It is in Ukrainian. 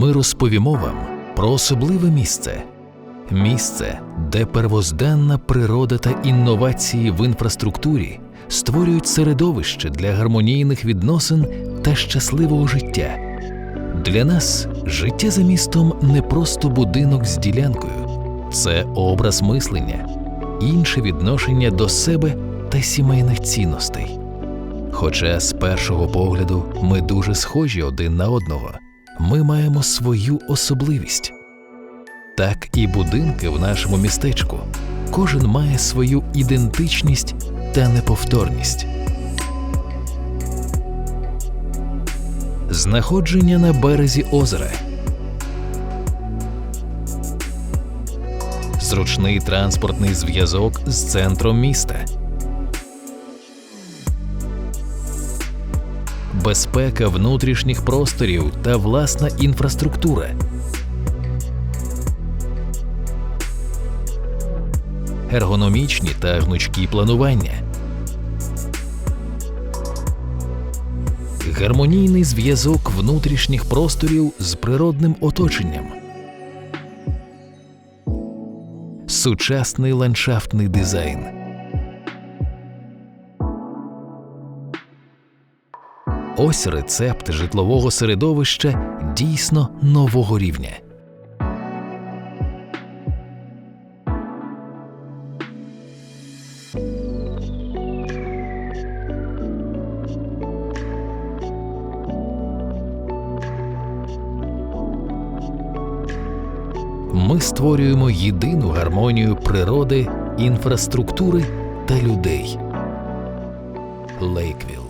ми розповімо вам про особливе місце. Місце, де первозданна природа та інновації в інфраструктурі створюють середовище для гармонійних відносин та щасливого життя. Для нас життя за містом не просто будинок з ділянкою, це образ мислення, інше відношення до себе та сімейних цінностей. Хоча з першого погляду ми дуже схожі один на одного, ми маємо свою особливість. Так і будинки в нашому містечку. Кожен має свою ідентичність та неповторність. Знаходження на березі озера. Зручний транспортний зв'язок з центром міста. Безпека внутрішніх просторів та власна інфраструктура. Ергономічні та гнучкі планування. Гармонійний зв'язок внутрішніх просторів з природним оточенням. Сучасний ландшафтний дизайн. Ось рецепт житлового середовища дійсно нового рівня. Ми створюємо єдину гармонію природи, інфраструктури та людей. Лейквіл.